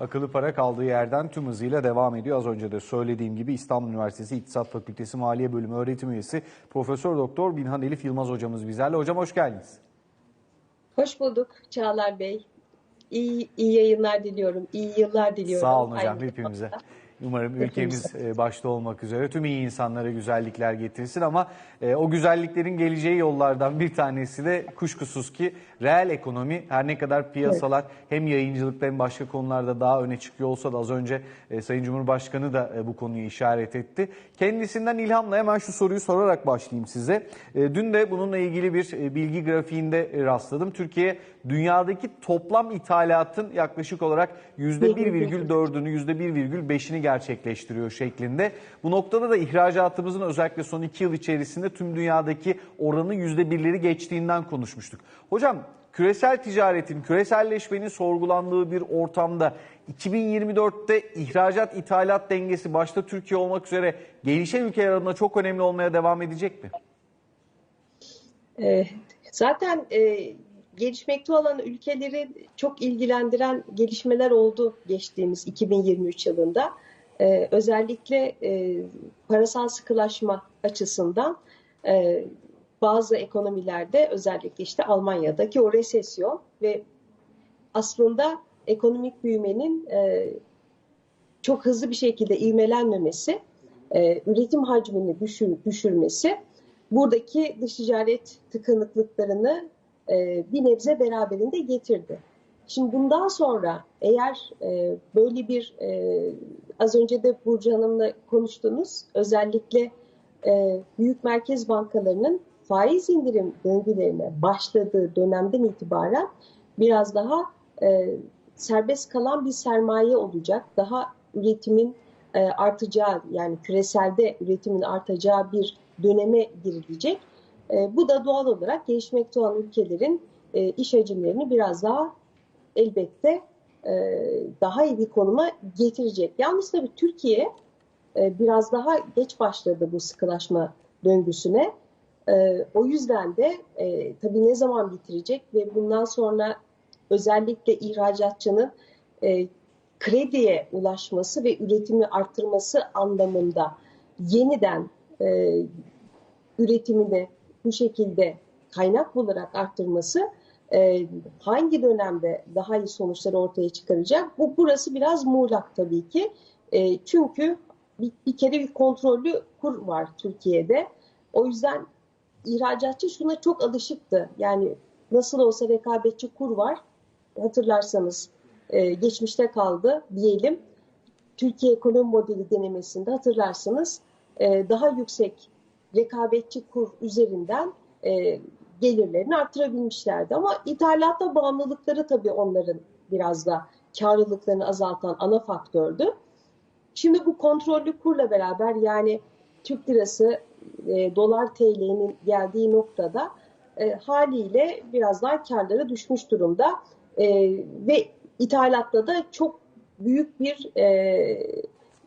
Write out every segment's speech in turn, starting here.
Akıllı para kaldığı yerden tüm hızıyla devam ediyor. Az önce de söylediğim gibi İstanbul Üniversitesi İktisat Fakültesi Maliye Bölümü öğretim üyesi Profesör Doktor Binhan Elif Yılmaz hocamız bizlerle. Hocam hoş geldiniz. Hoş bulduk Çağlar Bey. İyi, iyi yayınlar diliyorum. İyi yıllar diliyorum. Sağ olun hocam Aynı hepimize. zamanda. Umarım ülkemiz e, başta olmak üzere tüm iyi insanlara güzellikler getirsin ama e, o güzelliklerin geleceği yollardan bir tanesi de kuşkusuz ki reel ekonomi her ne kadar piyasalar hem yayıncılıkta hem başka konularda daha öne çıkıyor olsa da az önce e, Sayın Cumhurbaşkanı da e, bu konuyu işaret etti. Kendisinden ilhamla hemen şu soruyu sorarak başlayayım size. E, dün de bununla ilgili bir e, bilgi grafiğinde e, rastladım. Türkiye dünyadaki toplam ithalatın yaklaşık olarak %1,4'ünü %1,5'ini gerçekleştiriyor şeklinde. Bu noktada da ihracatımızın özellikle son iki yıl içerisinde tüm dünyadaki oranı %1'leri geçtiğinden konuşmuştuk. Hocam küresel ticaretin, küreselleşmenin sorgulandığı bir ortamda 2024'te ihracat ithalat dengesi başta Türkiye olmak üzere gelişen ülkeler adına çok önemli olmaya devam edecek mi? Ee, zaten e, gelişmekte olan ülkeleri çok ilgilendiren gelişmeler oldu geçtiğimiz 2023 yılında. Ee, özellikle e, parasal sıkılaşma açısından e, bazı ekonomilerde özellikle işte Almanya'daki o resesyon ve aslında ekonomik büyümenin e, çok hızlı bir şekilde ivmelenmemesi, e, üretim hacmini düşür, düşürmesi buradaki dış ticaret tıkanıklıklarını e, bir nebze beraberinde getirdi. Şimdi bundan sonra eğer e, böyle bir e, az önce de Burcu Hanım'la konuştunuz özellikle e, büyük merkez bankalarının faiz indirim döngülerine başladığı dönemden itibaren biraz daha e, serbest kalan bir sermaye olacak. Daha üretimin e, artacağı yani küreselde üretimin artacağı bir döneme girilecek. E, bu da doğal olarak gelişmekte olan ülkelerin e, iş hacimlerini biraz daha elbette e, daha iyi bir konuma getirecek. Yalnız tabii Türkiye biraz daha geç başladı bu sıkılaşma döngüsüne. O yüzden de e, tabii ne zaman bitirecek ve bundan sonra özellikle ihracatçının krediye ulaşması ve üretimi arttırması anlamında yeniden e, üretimini bu şekilde kaynak bularak arttırması e, hangi dönemde daha iyi sonuçları ortaya çıkaracak? Bu burası biraz muğlak tabii ki. E, çünkü bir, bir kere bir kontrollü kur var Türkiye'de. O yüzden ihracatçı şuna çok alışıktı. Yani nasıl olsa rekabetçi kur var. Hatırlarsanız e, geçmişte kaldı diyelim. Türkiye ekonomi modeli denemesinde hatırlarsınız e, daha yüksek rekabetçi kur üzerinden e, gelirlerini arttırabilmişlerdi. Ama ithalatta bağımlılıkları tabii onların biraz da karlılıklarını azaltan ana faktördü. Şimdi bu kontrollü kurla beraber yani Türk lirası e, dolar TL'nin geldiği noktada e, haliyle biraz daha karları düşmüş durumda e, ve ithalatta da çok büyük bir e,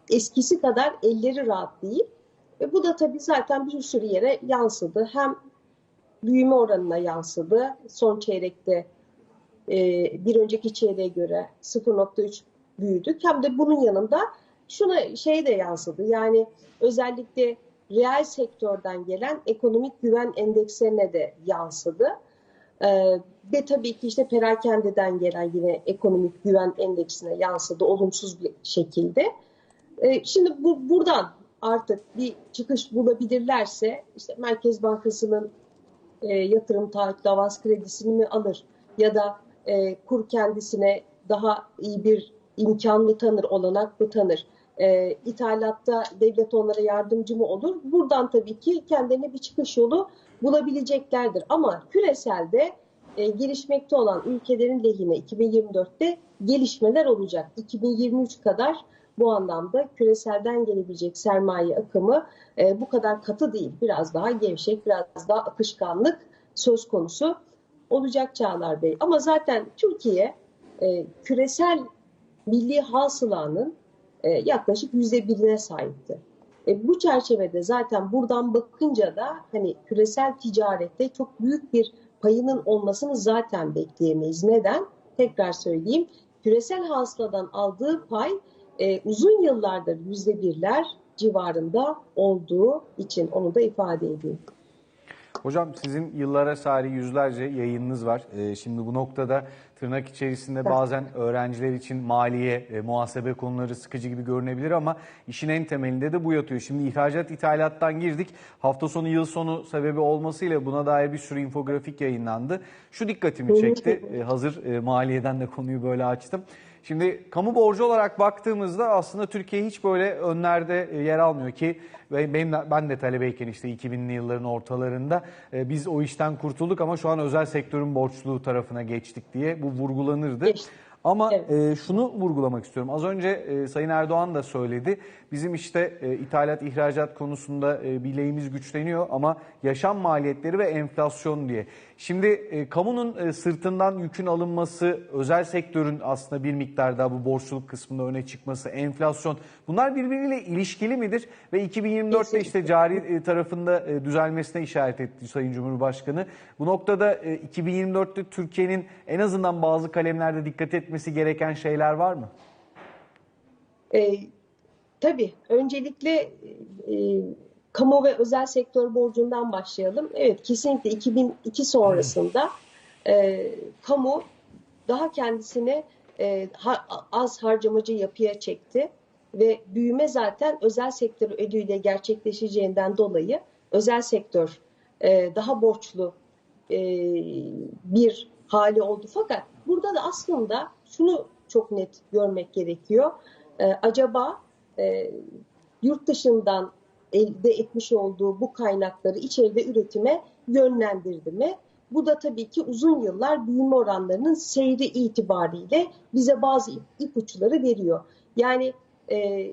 eskisi kadar elleri rahat değil. E, bu da tabii zaten bir sürü yere yansıdı. Hem büyüme oranına yansıdı. Son çeyrekte e, bir önceki çeyreğe göre 0.3 büyüdük. Hem de bunun yanında şuna şey de yansıdı. Yani özellikle reel sektörden gelen ekonomik güven endekslerine de yansıdı. Ee, ve tabii ki işte perakendeden gelen yine ekonomik güven endeksine yansıdı olumsuz bir şekilde. Ee, şimdi bu buradan artık bir çıkış bulabilirlerse işte Merkez Bankası'nın e, yatırım taahhüt avans kredisini mi alır ya da e, kur kendisine daha iyi bir imkan mı tanır, olanak mı tanır? E, ithalatta devlet onlara yardımcı mı olur? Buradan tabii ki kendilerine bir çıkış yolu bulabileceklerdir. Ama küreselde e, gelişmekte olan ülkelerin lehine 2024'te gelişmeler olacak. 2023 kadar bu anlamda küreselden gelebilecek sermaye akımı e, bu kadar katı değil. Biraz daha gevşek, biraz daha akışkanlık söz konusu olacak Çağlar Bey. Ama zaten Türkiye e, küresel milli hasılanın e, yaklaşık yüzde birine sahipti. E, bu çerçevede zaten buradan bakınca da hani küresel ticarette çok büyük bir payının olmasını zaten bekleyemeyiz. Neden? Tekrar söyleyeyim. küresel hasıladan aldığı pay e, uzun yıllardır yüzde birler civarında olduğu için onu da ifade edeyim. Hocam sizin yıllara sari yüzlerce yayınınız var. Ee, şimdi bu noktada tırnak içerisinde bazen öğrenciler için maliye, e, muhasebe konuları sıkıcı gibi görünebilir ama işin en temelinde de bu yatıyor. Şimdi ihracat ithalattan girdik. Hafta sonu yıl sonu sebebi olmasıyla buna dair bir sürü infografik yayınlandı. Şu dikkatimi çekti. Ee, hazır e, maliyeden de konuyu böyle açtım. Şimdi kamu borcu olarak baktığımızda aslında Türkiye hiç böyle önlerde e, yer almıyor ki ve benim ben de talebeyken işte 2000'li yılların ortalarında e, biz o işten kurtulduk ama şu an özel sektörün borçluluğu tarafına geçtik diye bu vurgulanırdı. Geçti. Ama Evet. e, şunu vurgulamak istiyorum. Az önce e, Sayın Erdoğan da söyledi. Bizim işte e, ithalat, ihracat konusunda e, bileğimiz güçleniyor ama yaşam maliyetleri ve enflasyon diye. Şimdi e, kamunun e, sırtından yükün alınması, özel sektörün aslında bir miktar daha bu borçluluk kısmında öne çıkması, enflasyon bunlar birbiriyle ilişkili midir? Ve 2024'te işte cari e, tarafında e, düzelmesine işaret etti Sayın Cumhurbaşkanı. Bu noktada e, 2024'te Türkiye'nin en azından bazı kalemlerde dikkat etmesi gereken şeyler var mı? E, tabii öncelikle e, kamu ve özel sektör borcundan başlayalım. Evet kesinlikle 2002 sonrasında e, kamu daha kendisini e, ha- az harcamacı yapıya çekti ve büyüme zaten özel sektör ödüyle gerçekleşeceğinden dolayı özel sektör e, daha borçlu e, bir hali oldu. Fakat burada da aslında şunu çok net görmek gerekiyor. E, acaba e, yurt dışından elde etmiş olduğu bu kaynakları içeride üretime yönlendirdi mi? Bu da tabii ki uzun yıllar büyüme oranlarının seyri itibariyle bize bazı ipuçları veriyor. Yani e,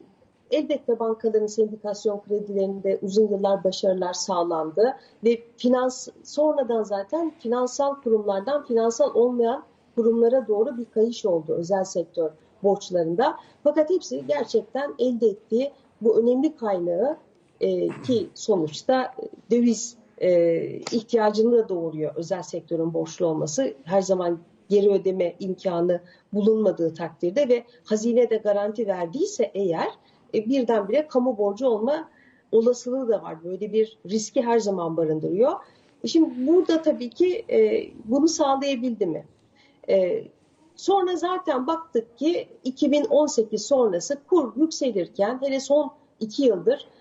elbette bankaların sendikasyon kredilerinde uzun yıllar başarılar sağlandı ve finans sonradan zaten finansal kurumlardan finansal olmayan kurumlara doğru bir kayış oldu özel sektör borçlarında. Fakat hepsi gerçekten elde ettiği bu önemli kaynağı e, ki sonuçta döviz e, ihtiyacını da doğuruyor özel sektörün borçlu olması. Her zaman geri ödeme imkanı bulunmadığı takdirde ve hazine de garanti verdiyse eğer e, birdenbire kamu borcu olma olasılığı da var. Böyle bir riski her zaman barındırıyor. E şimdi burada tabii ki e, bunu sağlayabildi mi? E, sonra zaten baktık ki 2018 sonrası kur yükselirken hele son iki yıldır e,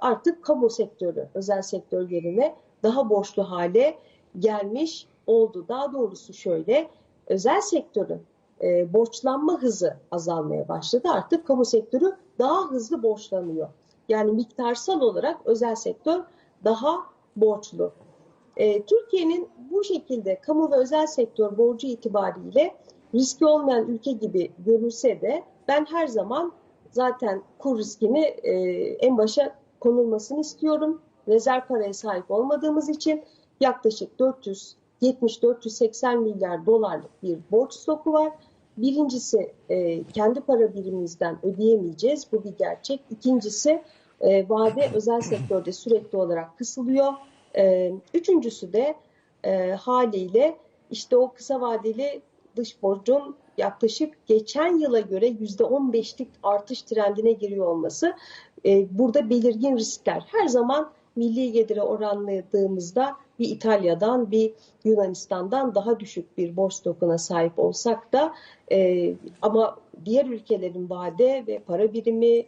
artık kamu sektörü, özel sektör yerine daha borçlu hale gelmiş oldu. Daha doğrusu şöyle, özel sektörün e, borçlanma hızı azalmaya başladı. Artık kamu sektörü daha hızlı borçlanıyor. Yani miktarsal olarak özel sektör daha borçlu. E, Türkiye'nin bu şekilde kamu ve özel sektör borcu itibariyle riski olmayan ülke gibi görülse de ben her zaman zaten kur riskini e, en başa konulmasını istiyorum. Rezerv paraya sahip olmadığımız için yaklaşık 470-480 milyar dolarlık bir borç stoku var. Birincisi e, kendi para birimimizden ödeyemeyeceğiz. Bu bir gerçek. İkincisi e, vade özel sektörde sürekli olarak kısılıyor. E, üçüncüsü de e, haliyle işte o kısa vadeli dış borcun yaklaşık geçen yıla göre %15'lik artış trendine giriyor olması e, burada belirgin riskler. Her zaman milli gelire oranladığımızda bir İtalya'dan bir Yunanistan'dan daha düşük bir borç stokuna sahip olsak da e, ama diğer ülkelerin vade ve para birimi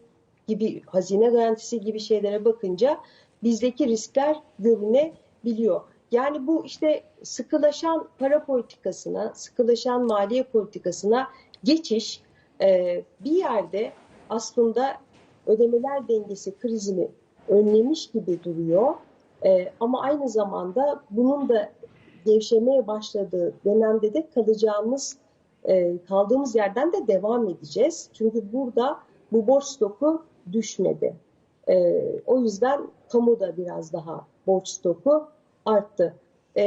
gibi hazine garantisi gibi şeylere bakınca bizdeki riskler görünebiliyor. Yani bu işte sıkılaşan para politikasına, sıkılaşan maliye politikasına geçiş e, bir yerde aslında ödemeler dengesi krizini önlemiş gibi duruyor. E, ama aynı zamanda bunun da gevşemeye başladığı dönemde de kalacağımız, e, kaldığımız yerden de devam edeceğiz. Çünkü burada bu borç stoku düşmedi. O yüzden kamu da biraz daha borç stoku arttı. E,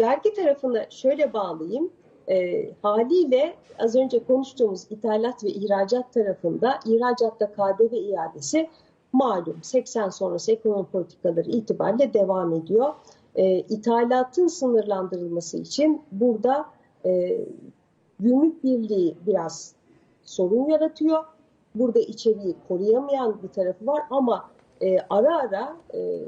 vergi tarafını şöyle bağlayayım. E, haliyle az önce konuştuğumuz ithalat ve ihracat tarafında ihracatta KDV iadesi malum 80 sonrası ekonomi politikaları itibariyle devam ediyor. E, ithalatın sınırlandırılması için burada e, gümrük birliği biraz sorun yaratıyor. Burada içeriği koruyamayan bir tarafı var ama e, ara ara e,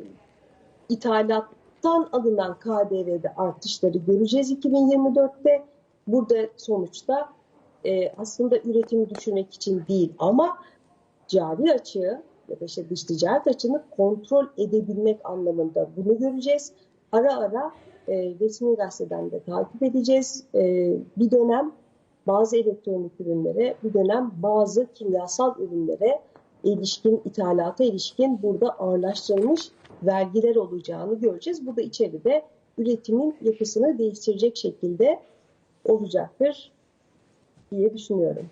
ithalattan alınan KDV'de artışları göreceğiz 2024'te. Burada sonuçta e, aslında üretimi düşürmek için değil ama cari açığı ya da işte dış ticaret açığını kontrol edebilmek anlamında bunu göreceğiz. Ara ara e, resmi gazeteden de takip edeceğiz. E, bir dönem bazı elektronik ürünlere, bir dönem bazı kimyasal ürünlere ilişkin, ithalata ilişkin burada ağırlaştırılmış vergiler olacağını göreceğiz. Bu da içeride üretimin yapısını değiştirecek şekilde olacaktır diye düşünüyorum.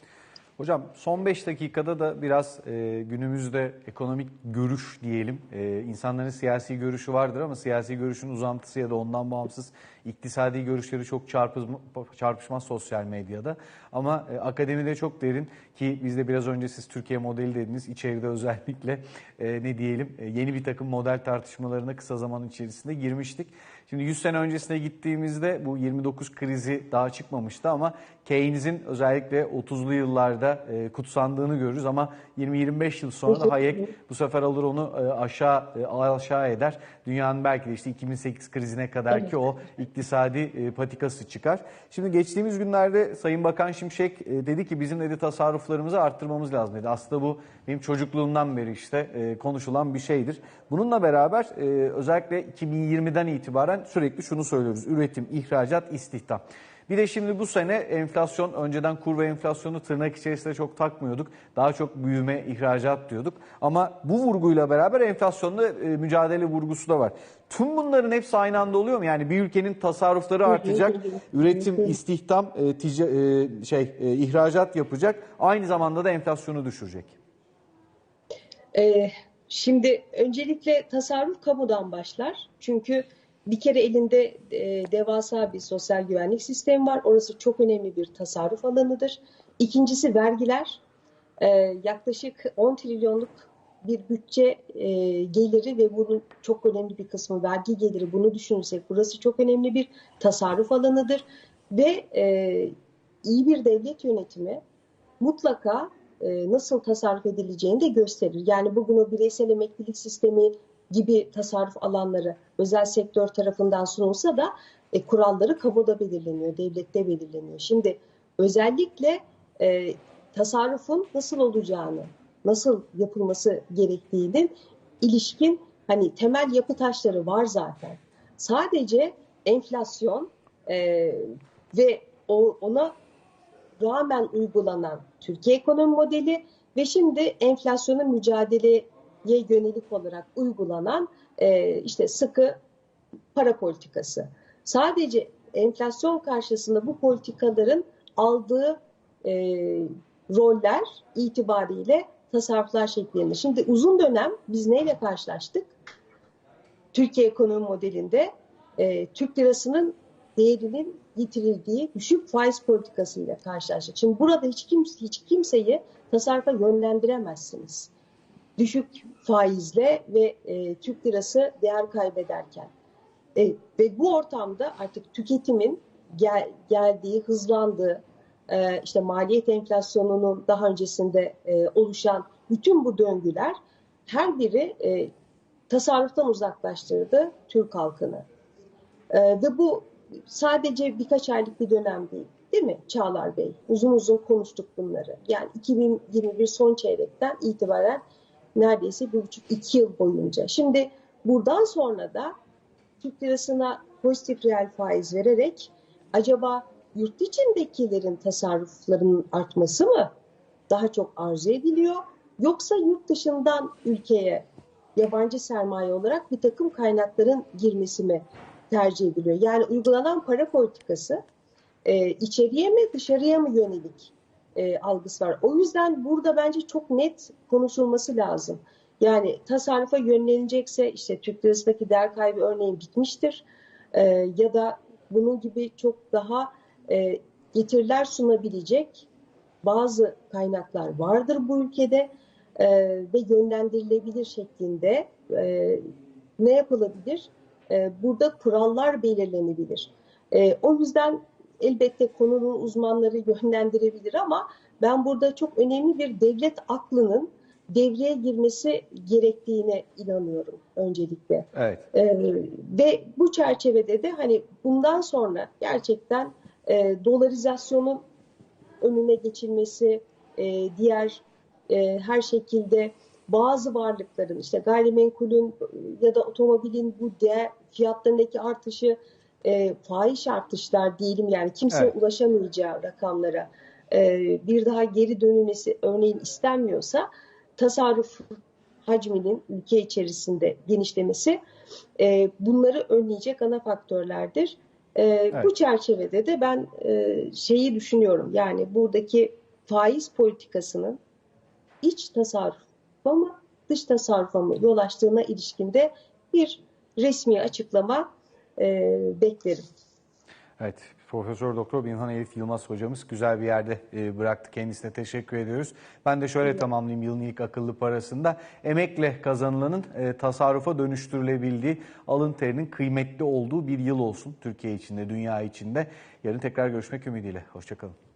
Hocam son 5 dakikada da biraz e, günümüzde ekonomik görüş diyelim. E, insanların siyasi görüşü vardır ama siyasi görüşün uzantısı ya da ondan bağımsız iktisadi görüşleri çok çarpışma, çarpışmaz sosyal medyada. Ama e, akademide çok derin ki biz de biraz önce siz Türkiye modeli dediniz. İçeride özellikle e, ne diyelim e, yeni bir takım model tartışmalarına kısa zaman içerisinde girmiştik. Şimdi 100 sene öncesine gittiğimizde bu 29 krizi daha çıkmamıştı ama Keynes'in özellikle 30'lu yıllarda e, kutsandığını görürüz ama 20-25 yıl sonra da Hayek bu sefer alır onu e, aşağı e, aşağı eder. Dünyanın belki de işte 2008 krizine kadar ki o iktisadi e, patikası çıkar. Şimdi geçtiğimiz günlerde Sayın Bakan Şimşek e, dedi ki bizim dedi tasarruflarımızı arttırmamız lazım dedi. Aslında bu benim çocukluğumdan beri işte e, konuşulan bir şeydir. Bununla beraber e, özellikle 2020'den itibaren sürekli şunu söylüyoruz. Üretim, ihracat, istihdam. Bir de şimdi bu sene enflasyon, önceden kur ve enflasyonu tırnak içerisinde çok takmıyorduk. Daha çok büyüme, ihracat diyorduk. Ama bu vurguyla beraber enflasyonda e, mücadele vurgusu da var. Tüm bunların hepsi aynı anda oluyor mu? Yani bir ülkenin tasarrufları artacak, üretim, istihdam, e, tica, e, şey, e, ihracat yapacak. Aynı zamanda da enflasyonu düşürecek. Ee, şimdi öncelikle tasarruf kamudan başlar. Çünkü bir kere elinde e, devasa bir sosyal güvenlik sistemi var. Orası çok önemli bir tasarruf alanıdır. İkincisi vergiler. E, yaklaşık 10 trilyonluk bir bütçe e, geliri ve bunun çok önemli bir kısmı vergi geliri. Bunu düşünürsek burası çok önemli bir tasarruf alanıdır. Ve e, iyi bir devlet yönetimi mutlaka e, nasıl tasarruf edileceğini de gösterir. Yani bugün o bireysel emeklilik sistemi gibi tasarruf alanları özel sektör tarafından sunulsa da e, kuralları kamuda belirleniyor, devlette belirleniyor. Şimdi özellikle e, tasarrufun nasıl olacağını, nasıl yapılması gerektiğinin ilişkin hani temel yapı taşları var zaten. Sadece enflasyon e, ve o, ona rağmen uygulanan Türkiye ekonomi modeli ve şimdi enflasyona mücadeleye yönelik olarak uygulanan e, işte sıkı para politikası. Sadece enflasyon karşısında bu politikaların aldığı e, roller itibariyle tasarruflar şeklinde. Şimdi uzun dönem biz neyle karşılaştık? Türkiye ekonomi modelinde e, Türk lirasının değerinin getirildiği düşük faiz politikasıyla karşılaştık. Şimdi burada hiç kimse hiç kimseyi tasarrufa yönlendiremezsiniz. Düşük faizle ve e, Türk lirası değer kaybederken. E, ve bu ortamda artık tüketimin gel, geldiği, hızlandığı, e, işte maliyet enflasyonunun daha öncesinde e, oluşan bütün bu döngüler her biri e, tasarruftan uzaklaştırdı Türk halkını. E, ve bu sadece birkaç aylık bir dönem değil. Değil mi Çağlar Bey? Uzun uzun konuştuk bunları. Yani 2021 son çeyrekten itibaren neredeyse bir buçuk iki yıl boyunca. Şimdi buradan sonra da Türk lirasına pozitif reel faiz vererek acaba yurt içindekilerin tasarruflarının artması mı daha çok arzu ediliyor? Yoksa yurt dışından ülkeye yabancı sermaye olarak bir takım kaynakların girmesi mi tercih ediliyor? Yani uygulanan para politikası e, içeriye mi dışarıya mı yönelik e, algısı var. O yüzden burada bence çok net konuşulması lazım. Yani tasarrufa yönlenecekse işte Türk lirasındaki değer kaybı örneğin bitmiştir. E, ya da bunun gibi çok daha e, getiriler sunabilecek bazı kaynaklar vardır bu ülkede e, ve yönlendirilebilir şeklinde e, ne yapılabilir? E, burada kurallar belirlenebilir. E, o yüzden elbette konunun uzmanları yönlendirebilir ama ben burada çok önemli bir devlet aklının devreye girmesi gerektiğine inanıyorum öncelikle. Evet. Ee, ve bu çerçevede de hani bundan sonra gerçekten e, dolarizasyonun önüne geçilmesi, e, diğer e, her şekilde bazı varlıkların işte gayrimenkulün ya da otomobilin bu değer fiyatlarındaki artışı e, fahiş artışlar diyelim yani kimse Evet. ulaşamayacağı rakamlara e, bir daha geri dönülmesi örneğin istenmiyorsa tasarruf hacminin ülke içerisinde genişlemesi e, bunları önleyecek ana faktörlerdir. E, Bu çerçevede de ben e, şeyi düşünüyorum yani buradaki faiz politikasının iç tasarrufa mı dış tasarrufa mı yol açtığına ilişkinde bir resmi açıklama e, beklerim. Evet, Profesör Doktor Binhan Elif Yılmaz hocamız güzel bir yerde e, bıraktı. Kendisine teşekkür ediyoruz. Ben de şöyle tamamlayayım yılın ilk akıllı parasında. Emekle kazanılanın e, tasarrufa dönüştürülebildiği, alın terinin kıymetli olduğu bir yıl olsun Türkiye içinde, dünya içinde. Yarın tekrar görüşmek ümidiyle. Hoşçakalın.